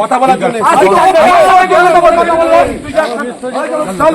কথা বলার জন্য। চল।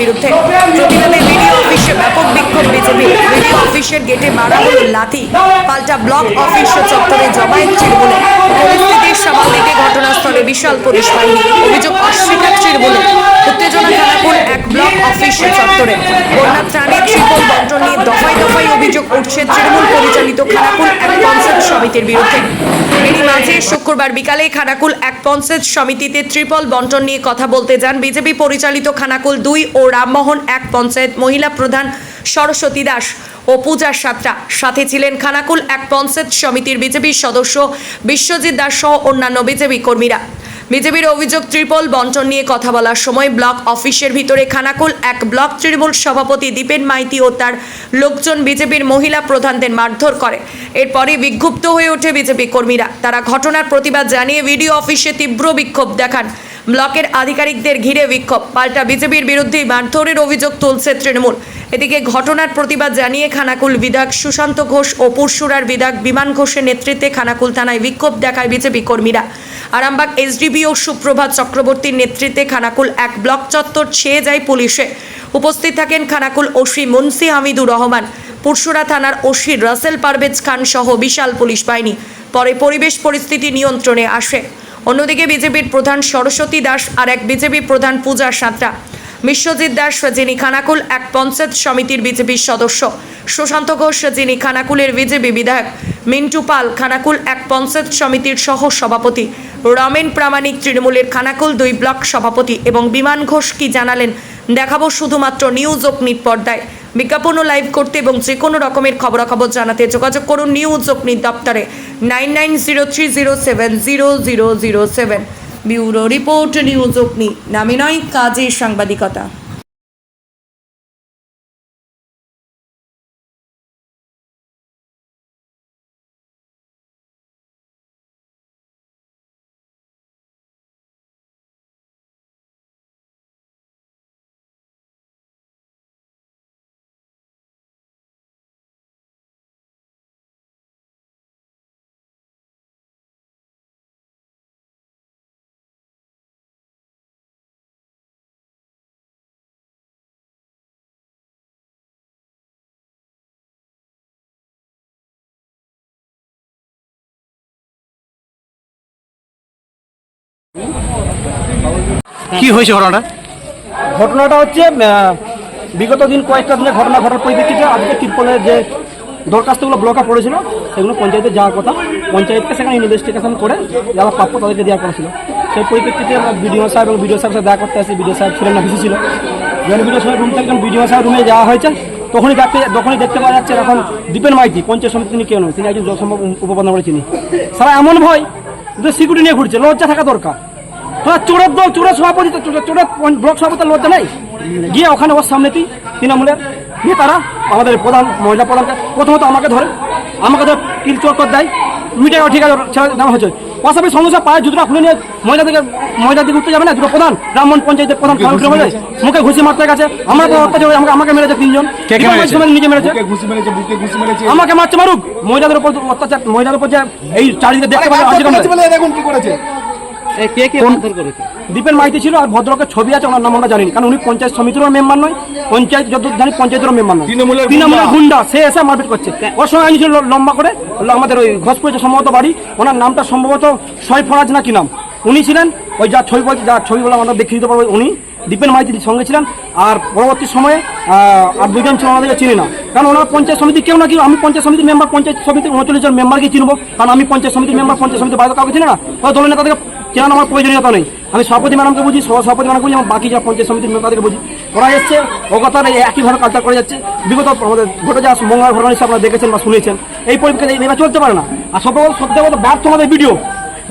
বিরুদ্ধে প্রতিবাদে ভিডিও অফিসে ব্যাপক বিক্ষোভ বিজেপি। বিডিও অফিসের গেটে মারা হল লাথি। পাল্টা ব্লক অফিস চত্বরে জবায়েত তৃণমূলে। পরিস্থিতির সামাল দিতে ঘটনাস্থলে বিশাল পুলিশ বাহিনী। অভিযোগ অস্বীকার বলে উত্তেজনা খেলাপুর এক ব্লক অফিস চত্বরে। বন্যা ত্রাণে উঠছে তৃণমূল পরিচালিত খানাকুল এক পঞ্চায়েত সমিতির বিরুদ্ধে। এরই মাঝে শুক্রবার বিকালে খানাকুল এক পঞ্চায়েত সমিতিতে ত্রিপল বন্টন নিয়ে কথা বলতে যান বিজেপি পরিচালিত খানাকুল দুই ও রামমোহন এক পঞ্চায়েত মহিলা প্রধান সরস্বতী দাস ও পূজার সাতটা। সাথে ছিলেন খানাকুল এক পঞ্চায়েত সমিতির বিজেপির সদস্য বিশ্বজিৎ দাস সহ অন্যান্য বিজেপি কর্মীরা। বিজেপির অভিযোগ, ত্রিপল বন্টন নিয়ে কথা বলার সময় ব্লক অফিসের ভিতরে খানাকুল, এক ব্লক তৃণমূল সভাপতি দীপেন মাইতি ও তার লোকজন বিজেপির মহিলা প্রধানদের মারধর করে। এরপরে বিক্ষুব্ধ হয়ে ওঠে বিজেপি কর্মীরা। তারা ঘটনার প্রতিবাদ জানিয়ে ভিডিও অফিসে তীব্র বিক্ষোভ দেখান। ব্লকের আধিকারিকদের ঘিরে বিক্ষোভ। পাল্টা বিজেপির বিরুদ্ধে মারধরের অভিযোগ তুলছে তৃণমূল। এদিকে ঘটনার প্রতিবাদ জানিয়ে খানাকুল বিধায়ক সুশান্ত ঘোষ ও পুরসুরার বিধায়ক বিমান ঘোষের নেতৃত্বে খানাকুল থানায় বিক্ষোভ দেখায় বিজেপি কর্মীরা। আরামবাগ এসডিপিও সুপ্রভাত চক্রবর্তীর নেতৃত্বে খানাকুল এক ব্লক চত্বর ছেয়ে যায় পুলিশে। উপস্থিত থাকেন খানাকুল ওসি মুন্সি হামিদুর রহমান। পুরসুরা থানার ওসি রাসেল পারভেজ খান সহ বিশাল পুলিশ বাহিনী। পরে পরিবেশ পরিস্থিতি নিয়ন্ত্রণে আসে। অন্যদিকে বিজেপির প্রধান সরস্বতী দাস আর এক বিজেপি প্রধান পূজা সাঁতরা। বিশ্বজিৎ দাস যিনি খানাকুল, এক পঞ্চায়েত সমিতির বিজেপির সদস্য। সুশান্ত ঘোষ যিনি খানাকুলের বিজেপি বিধায়ক। মিন্টু পাল, খানাকুল, এক পঞ্চায়েত সমিতির সহ সভাপতি। রমেন প্রামাণিক, তৃণমূলের খানাকুল, দুই ব্লক সভাপতি এবং বিমান ঘোষ কি জানালেন? দেখাবো শুধুমাত্র নিউজ অগ্নির পর্দায় বিজ্ঞাপন লাইভ করতে এবং যে কোনো রকমের খবরাখবর জানাতে যোগাযোগ করুন নিউজ অগ্নির দপ্তরে nine nine zero three zero seven zero zero zero seven. Bureau report news Agni. নামে নয় কাজের সাংবাদিকতা। কি হয়েছে ঘটনাটা? ঘটনাটা হচ্ছে বিগত দিন কয়েকটা দিনে ঘটনা ঘটার পরিপ্রেক্ষিতে আজকে তিরপলের যে দরখাস্তগুলো ব্লকে পড়েছিল সেগুলো পঞ্চায়েতে যাওয়ার কথা। পঞ্চায়েতকে সেখানে ইনভেস্টিগেশন করে যারা প্রাপ্য তাদেরকে দেওয়া করেছিল সেই পরিপ্রেক্ষিতে আমরা বিডিও সাহেব এবং বিডিও সাহেবের সাথে দেখা করতে আসি। বিডিও সাহেব ছিলেন না বেশি ছিল। যখন বিডিও সাহেব রুম থেকে বিডিও সাহেব রুমে যাওয়া হয়েছে, তখনই দেখতে তখনই দেখতে পাওয়া যাচ্ছে এখন দীপেন মাইতি, পঞ্চায়েত সমিতি তিনি কেউ নয় তিনি একজন জলসম্ভব উপপ্রধান করে চিনি। সারা এমন ভয় যে সিকিউরিটি নিয়ে ঘুরছে, লজ্জা থাকা দরকার। তোরা চোরের দল চোরের সভাপতি তো চোরের ব্লক সভাপতি লজ্জা নেই? গিয়ে ওখানে ওর সামনেতেই তৃণমূলের নেতারা আমাদের প্রধান মহিলা প্রধানকে প্রথমত আমাকে ধরে আমাকে ধরে দেয় মিটার ঠিক আছে ছেড়ে দেওয়া হয়েছে। পাশাপাশি সমস্যা পায়ে জুতোটা খুলে নিয়ে মহিলা থেকে মহিলা দিকে উঠতে যাবে না? দুটো প্রধান ব্রাহ্মণ পঞ্চায়েতের প্রধান মুখে ঘুষি মারতে গেছে। আমরা তো অত্যাচার আমাকে আমাকে মেরেছে তিনজন? নিজে মেরেছে। আমাকে মারছে মারুক। মহিলাদের উপর অত্যাচার মহিলাদের উপর যে এই চারিদিকে দেখতে বলে দেখুন কি করেছে? কে কে মারধর করেছে? দীপের মাইতি ছিল আর ভদ্রকের ছবি আছে ওনার নাম আমরা জানি কারণ উনি পঞ্চায়েত সমিতিরও মেম্বার নয় পঞ্চায়েত যত জানি পঞ্চায়েতেরও মেম্বার নয়। তৃণমূলের গুন্ডা। সে এসে মারপিট করছে। ওর সঙ্গে আইনি ছিল লম্বা করে আমাদের ওই ঘোষপুরে সম্ভবত বাড়ি ওনার নামটা সম্ভবত সয় ফরাজ না কি নাম? উনি ছিলেন ওই যা ছবি যা ছবিগুলো আমরা দেখিয়ে দিতে পারব উনি দীপেন মাইতির সঙ্গে ছিলেন। আর পরবর্তী সময়ে আর দুজন ছিল ওনাদেরকে চিনি না। কারণ ওনার পঞ্চায়েত সমিতি কেউ না কি আমি পঞ্চায়েত সমিতির মেম্বার পঞ্চায়েত সমিতির উনচল্লিশ জন মেম্বারকে চিনবো। কারণ আমি পঞ্চায়েত সমিতির মেম্বার পঞ্চায়েত সমিতির বাইরে কাউকে চিনি না। ওই দলের নেতাদেরকে চেনানো আমার প্রয়োজনীয়তা নেই। আমি সভাপতি ম্যাডামকে বুঝি সহ সভাপতি ম্যাডামকে বুঝি আমার বাকি যা পঞ্চায়েত সমিতির মেম্বারদেরকে বুঝি। ওরা এসছে ও কথা একইভাবে কালচার করে যাচ্ছে। বিগত আমাদের ঘটে যাওয়া মঙ্গল ঘটনা হিসেবে আপনারা দেখেছেন বা শুনেছেন। এই পরিপ্রেক্ষিতে এইভাবে চলতে পারে না। আর সব সত্যি কথা ব্যর্থ আমাদের ভিডিও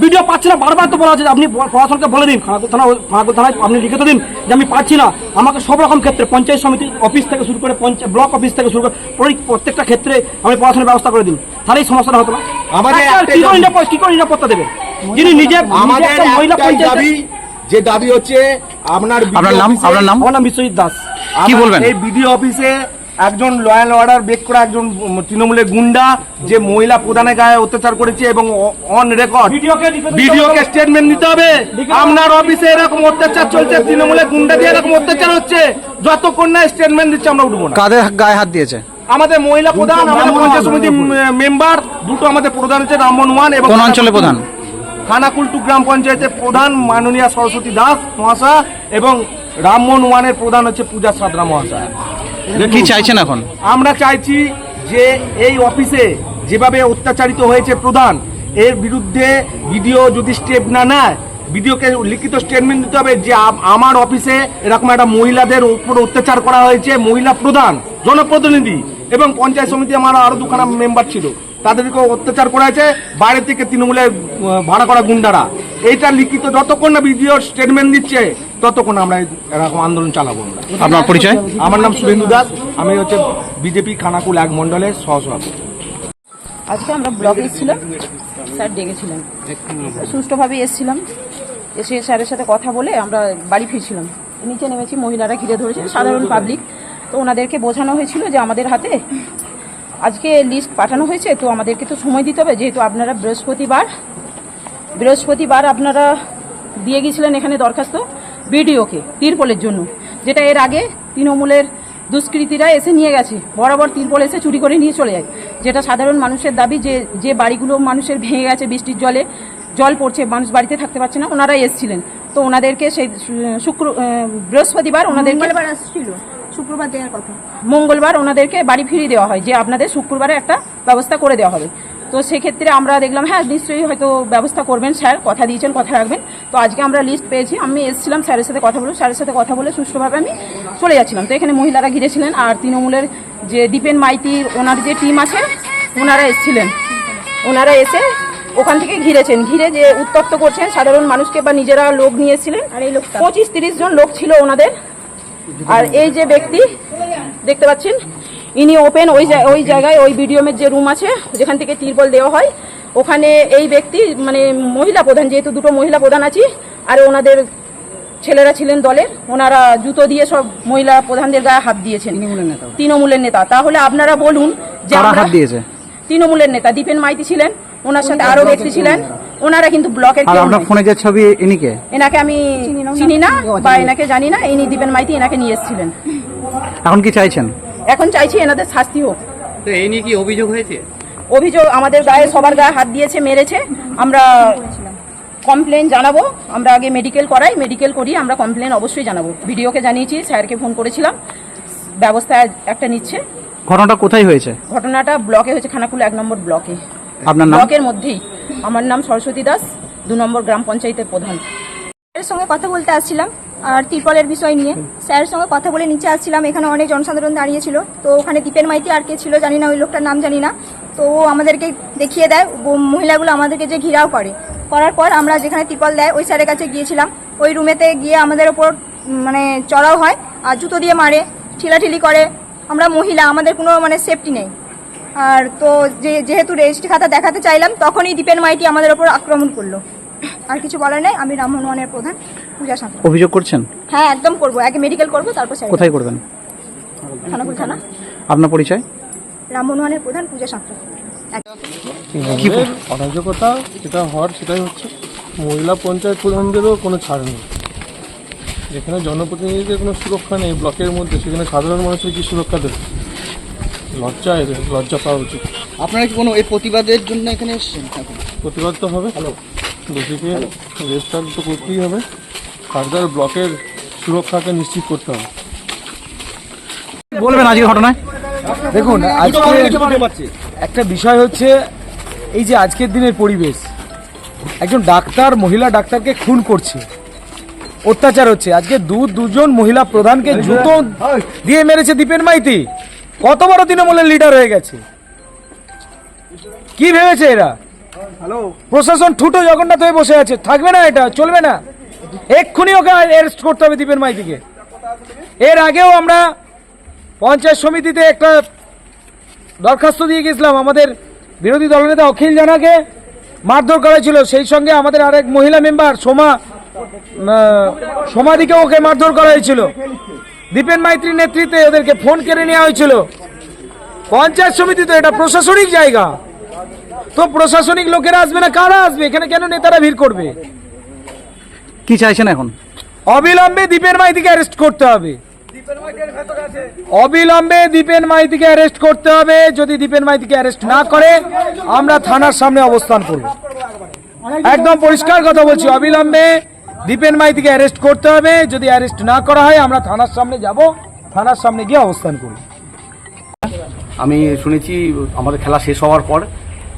ভিডিও পাচ্ছি না বারবার তো বলা হচ্ছে যে আপনি প্রশাসনকে বলে দিন। খানাকুল থানা খানাকুল থানায় আপনি লিখিত দিন যে আমি পাচ্ছি না। আমাকে সব রকম ক্ষেত্রে পঞ্চায়েত সমিতি অফিস থেকে শুরু করে পঞ্চায়েত ব্লক অফিস থেকে শুরু করে প্রত্যেকটা ক্ষেত্রে আমি পড়াশোনার ব্যবস্থা করে দিন। তাহলে এই সমস্যাটা হতো না। আমাদের কি করে নিরাপত্তা দেবে? যিনি নিজে আমাদের মহিলা দাবি যে দাবি হচ্ছে আপনার আপনার নাম অফিসে- আপনার নাম? আমার নাম বিশ্বজিৎ দাস। কি বলবেন? এই বিডিও অফিসে একজন ল অ্যান্ড অর্ডার বেক করা একজন তৃণমূলের গুন্ডা যে মহিলা প্রধানের গায়ে অত্যাচার করেছে এবং অন রেকর্ড ভিডিওকে। স্টেটমেন্ট নিতে হবে। আপনার অফিসে এরকম অত্যাচার চলছে তৃণমূলের গুন্ডা দিয়ে এরকম অত্যাচার হচ্ছে। যতক্ষণ না স্টেটমেন্ট দিচ্ছে আমরা উঠবো না। কাদের গায়ে হাত দিয়েছে? আমাদের মহিলা প্রধান আমাদের পঞ্চায়েত সমিতি মেম্বার দুটো আমাদের প্রধান হচ্ছে রামমোহন ওয়ান এবং কোন অঞ্চলে প্রধান? খানাকুলটু গ্রাম পঞ্চায়েতের প্রধান মাননীয় সরস্বতী দাস মহাশয় এবং রামমোহন ওয়ানের প্রধান হচ্ছে পূজা সাদরা মহাশয়। কি চাইছেন এখন? আমরা চাইছি যে এই অফিসে যেভাবে অত্যাচারিত হয়েছে প্রধান এর বিরুদ্ধে ভিডিও যদি স্টেপ না নেয় ভিডিওকে লিখিত স্টেটমেন্ট দিতে হবে যে আমার অফিসে এরকম একটা মহিলাদের উপর অত্যাচার করা হয়েছে মহিলা প্রধান জনপ্রতিনিধি এবং পঞ্চায়েত সমিতি আমার আরও দুখানা মেম্বার ছিল। তাদেরকে অত্যাচার করেছে। বাইরে থেকে তৃণমূলের আহ, ভাড়া করা গুন্ডারা। এইটা লিখিত যতক্ষণ না ভিডিও স্টেটমেন্ট দিচ্ছে ততক্ষণ আমরা এরকম আন্দোলন চালাবো আমরা। আপনার পরিচয়? আমার নাম শুভেন্দু দাস। আমি হচ্ছে বিজেপি খানাকুল এক মন্ডলের সহসভাপতি। আজকে আমরা ব্লকে এসেছিলাম। স্যার ডেকেছিলেন। সুষ্ঠুভাবে এসেছিলাম। এসে স্যারের সাথে কথা বলে আমরা বাড়ি ফিরছিলাম। নিচে নেমেছি মহিলারা ঘিরে ধরেছে সাধারণ পাবলিক তো ওনাদেরকে বোঝানো হয়েছিল যে আমাদের হাতে আজকে লিস্ট পাঠানো হয়েছে, তো আমাদেরকে তো সময় দিতে হবে, যেহেতু আপনারা বৃহস্পতিবার। বৃহস্পতিবার আপনারা দিয়ে গিয়েছিলেন এখানে দরখাস্ত বিডিওকে, তিরপলের জন্য, যেটা এর আগে তৃণমূলের দুষ্কৃতীরা এসে নিয়ে গেছে, বরাবর তিরপল এসে চুরি করে নিয়ে চলে যায়। যেটা সাধারণ মানুষের দাবি যে যে বাড়িগুলো মানুষের ভেঙে গেছে, বৃষ্টির জলে জল পড়ছে, মানুষ বাড়িতে থাকতে পারছে না ওনারা এসেছিলেন। তো ওনাদেরকে সেই শুক্র বৃহস্পতিবার ওনাদের শুক্রবার দেওয়ার কথা। মঙ্গলবার ওনাদেরকে বাড়ি ফিরিয়ে দেওয়া হয় যে আপনাদের শুক্রবারে একটা ব্যবস্থা করে দেওয়া হবে। তো সেক্ষেত্রে আমরা দেখলাম হ্যাঁ নিশ্চয়ই হয়তো ব্যবস্থা করবেন স্যার কথা দিয়েছেন কথা রাখবেন। তো আজকে আমরা লিস্ট পেয়েছি আমি এসেছিলাম স্যারের সাথে কথা বলে স্যারের সাথে কথা বলে সুষ্ঠুভাবে আমি চলে যাচ্ছিলাম। তো এখানে মহিলারা ঘিরেছিলেন আর তৃণমূলের যে দীপেন মাইতির ওনার যে টিম আছে ওনারা এসেছিলেন। ওনারা এসে ওখান থেকে ঘিরেছেন। ঘিরে যে উত্তপ্ত করছেন সাধারণ মানুষকে বা নিজেরা লোক নিয়ে এসেছিলেন। আর এই লোকটা? পঁচিশ তিরিশ জন লোক ছিল ওনাদের। আর এই যে ব্যক্তি দেখতে পাচ্ছেন? ইনি ওপেন ওই ওই জায়গায় ওই বিডিওমের যে রুম আছে যেখান থেকে তিরপল দেওয়া হয় ওখানে এই ব্যক্তি মানে মহিলা প্রধান যেহেতু দুটো মহিলা প্রধান আছি আর ওনাদের ছেলেরা ছিলেন দলের ওনারা জুতো দিয়ে সব মহিলা প্রধানদের গায়ে হাত দিয়েছেন। তৃণমূলের নেতা। তাহলে আপনারা বলুন যে তৃণমূলের নেতা দীপেন মাইতি ছিলেন ওনার সাথে আরও ব্যক্তি ছিলেন। ওনারা কিন্তু ব্লকের আর কেউ আপনার ফোনে যে ছবি ইনিকে এনাকে আমি চিনি না বা এনাকে জানি না ইনি দীপেন মাইতি এনাকে নিয়ে এসেছিলেন। এখন কি চাইছেন? এখন চাইছি এনাদের শাস্তি হোক। তো এই নিয়ে কি অভিযোগ হয়েছে? অভিযোগ আমাদের গায়ে সবার গায়ে হাত দিয়েছে মেরেছে। আমরা কমপ্লেন জানাব আমরা আগে মেডিকেল করাই মেডিকেল করি আমরা কমপ্লেন অবশ্যই জানাব। ভিডিওকে জানিয়েছি স্যারকে ফোন করেছিলাম ব্যবস্থা একটা নিচ্ছে। ঘটনাটা কোথায় হয়েছে? ঘটনাটা ব্লকে হয়েছে খানাকুল এক নম্বর ব্লকে। আপনার ব্লকের মধ্যেই। আমার নাম সরস্বতী দাস, দু নম্বর গ্রাম পঞ্চায়েতের প্রধান। স্যারের সঙ্গে কথা বলতে আসছিলাম, আর তিরপলের বিষয় নিয়ে। স্যারের সঙ্গে কথা বলে নিচে আসছিলাম, এখানে অনেক জনসাধারণ দাঁড়িয়ে ছিল। তো ওখানে দীপেন মাইতি আর কে ছিল জানি না, ওই লোকটার নাম জানি না। তো ও আমাদেরকে দেখিয়ে দেয় মহিলাগুলো আমাদেরকে যে ঘিরাও করে। করার পর আমরা যেখানে তিরপল দেয়, ওই স্যারের কাছে গিয়েছিলাম। ওই রুমেতে গিয়ে আমাদের ওপর মানে চড়াও হয়, আর জুতো দিয়ে মারে, ঠিলাঠিলি করে। আমরা মহিলা, আমাদের কোনো মানে সেফটি নেই। আর তো যে যেহেতু রেজিস্ট্রি খাতা দেখাতে চাইলাম তখনই দীপেন মাইতি আমাদের ওপর আক্রমণ করল। আর কিছু বলার নেই আমি রাম হনুমানের প্রধান পূজা সাঁতরা। অভিযোগ করছেন? হ্যাঁ একদম করব আগে মেডিকেল করব তারপর কোথায় করবেন? থানা। আপনার পরিচয়? রাম হনুমানের প্রধান পূজা সাঁতরা। অরাজকতা যেটা হওয়ার সেটাই হচ্ছে। মহিলা পঞ্চায়েত প্রধানদেরও কোনো ছাড় নেই। যেখানে জনপ্রতিনিধিদের কোনো সুরক্ষা নেই ব্লকের মধ্যে সেখানে সাধারণ মানুষের কি সুরক্ষা দেবে? লজ্জা এদের লজ্জা পাওয়া উচিত। আপনারা কি কোনো এই প্রতিবাদের জন্য এখানে এসেছেন? প্রতিবাদ তো হবে। দোষীকে গ্রেফতার তো করতেই হবে। ফার্দার ব্লকের সুরক্ষাকে নিশ্চিত করতে হবে। বলবেন আজকের ঘটনায়? দেখুন আজকে একটা বিষয় হচ্ছে এই যে আজকের দিনের পরিবেশ একজন ডাক্তার মহিলা ডাক্তারকে খুন করছে। অত্যাচার হচ্ছে। আজকে দু দুজন মহিলা প্রধানকে জুতো দিয়ে মেরেছে দীপেন মাইতি। কত বড় তৃণমূলের লিডার হয়ে গেছে? কি ভেবেছে এরা? প্রশাসন ঠুটো জগন্নাথ হয়ে বসে আছে। থাকবে না এটা? চলবে না? এক্ষুনি ওকে অ্যারেস্ট করতে হবে দীপেন মাইতিকে। এর আগেও আমরা পঞ্চায়েত সমিতিতে একটা দরখাস্ত দিয়ে গেছিলাম। আমাদের বিরোধী দলনেতা অখিল জানাকে মারধর করা ছিল সেই সঙ্গে আমাদের আরেক মহিলা মেম্বার সোমা সোমাদিকে ওকে মারধর করা হয়েছিল। দীপেন মাইত্রীর নেতৃত্বে ওদেরকে ফোন কেড়ে নেওয়া হয়েছিল। পঞ্চায়েত সমিতি তো এটা প্রশাসনিক জায়গা। তো প্রশাসনিক লোকেরা আসবে না কারা আসবে? এখানে কেন নেতারা ভিড় করবে? কি চাইছেন এখন? অবিলম্বে দীপেন মাইতিকে অ্যারেস্ট করতে হবে। অবিলম্বে দীপেন মাইতিকে অ্যারেস্ট করতে হবে। যদি দীপেন মাইতিকে অ্যারেস্ট না করে আমরা থানার সামনে অবস্থান করব। একদম পরিষ্কার কথা বলছি অবিলম্বে দীপেন মাইতিকে অ্যারেস্ট করতে হবে। যদি অ্যারেস্ট না করা হয় আমরা থানার সামনে যাব। থানার সামনে গিয়ে অবস্থান করব আমি শুনেছি আমাদের খেলা শেষ হওয়ার পর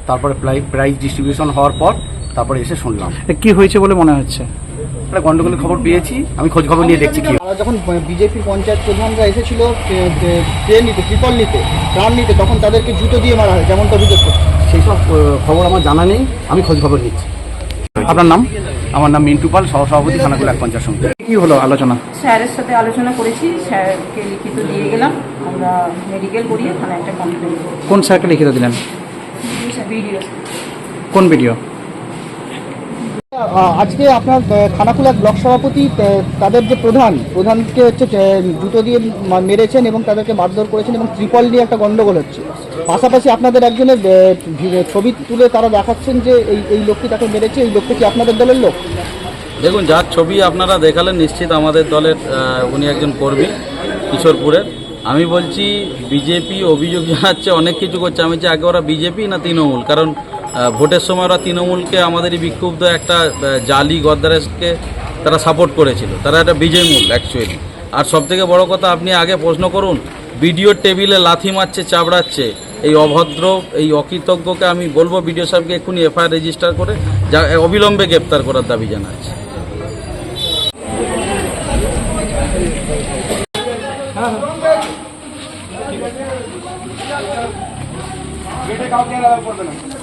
তারপরে প্রাইজ ডিস্ট্রিবিউশন হওয়ার পর তারপরে এসে শুনলাম। কি হয়েছে বলে মনে হচ্ছে? একটা গন্ডগোলের খবর পেয়েছি আমি খোঁজ খবর নিয়ে দেখছি কি যখন বিজেপি পঞ্চায়েত প্রধানরা এসেছিল ট্রেন নিতে ট্রিপল নিতে প্রাণ নিতে তখন তাদেরকে জুতো দিয়ে মারা হয় যেমনটা অভিযোগ করছে। সেই সব খবর আমার জানা নেই আমি খোঁজ খবর নিচ্ছি। আপনার নাম? আমার নাম মিন্টু পাল সহসভাপতি খানাকুল এক পঞ্চায়েত সমিতি। কি হলো আলোচনা? স্যারের সাথে আলোচনা করেছি স্যারকে লিখিত দিয়ে গেলাম। আমরা মেডিকেল করিয়ে থানায় একটা কমপ্লেন কোন স্যারকে লিখিত দিলেন? ভিডিও কোন ভিডিও? আজকে আপনার আহ, খানাকুল এক ব্লক সভাপতি তাদের যে প্রধান প্রধানকে হচ্ছে জুতো দিয়ে মেরেছেন এবং তাদেরকে মারধর করেছেন এবং ত্রিপল নিয়ে একটা গন্ডগোল হচ্ছে। পাশাপাশি আপনাদের একজনের ছবি তুলে তারা দেখাচ্ছেন যে এই এই লোকটি তাকে মেরেছে এই লোকটি কি আপনাদের দলের লোক? দেখুন যার ছবি আপনারা দেখালেন নিশ্চিত আমাদের দলের উনি একজন কর্মী কিশোরপুরের। আমি বলছি বিজেপি অভিযোগ জানাচ্ছে অনেক কিছু করছে। আমি যে আগে ওরা বিজেপি না তৃণমূল? কারণ ভোটের সময় ওরা তৃণমূলকে আমাদের এই বিক্ষুব্ধ একটা জালি গদ্দারেসকে তারা সাপোর্ট করেছিল। তারা একটা বিজয়মূল অ্যাকচুয়ালি আর সবথেকে বড় কথা, আপনি আগে প্রশ্ন করুন বিডিওর টেবিলে লাথি মারছে, চাবড়াচ্ছে, এই অভদ্র, এই অকৃতজ্ঞকে আমি বলব বিডিও সাহেবকে এক্ষুনি এফআইআর রেজিস্টার করে, যা, অবিলম্বে গ্রেপ্তার করার দাবি জানাচ্ছি।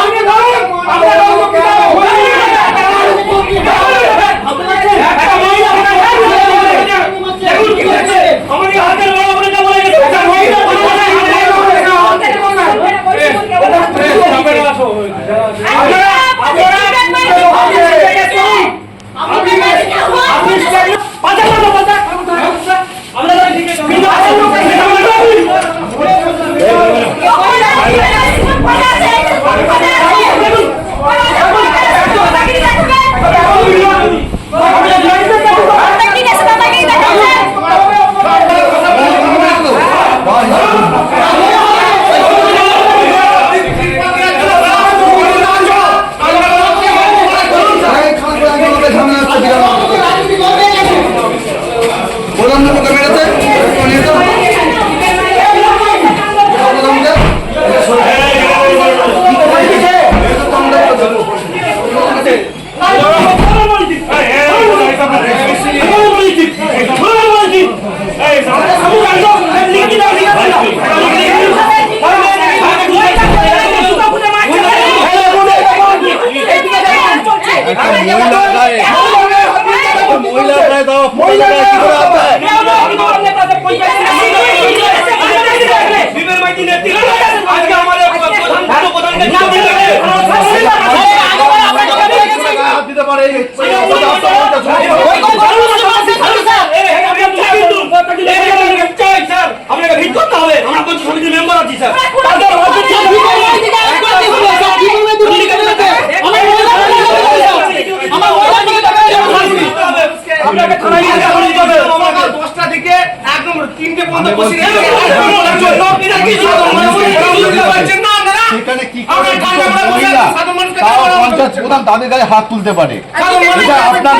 আমি ¡Ay, ay, ay! 我来。তাদের গায়ে হাত তুলতে পারে আপনার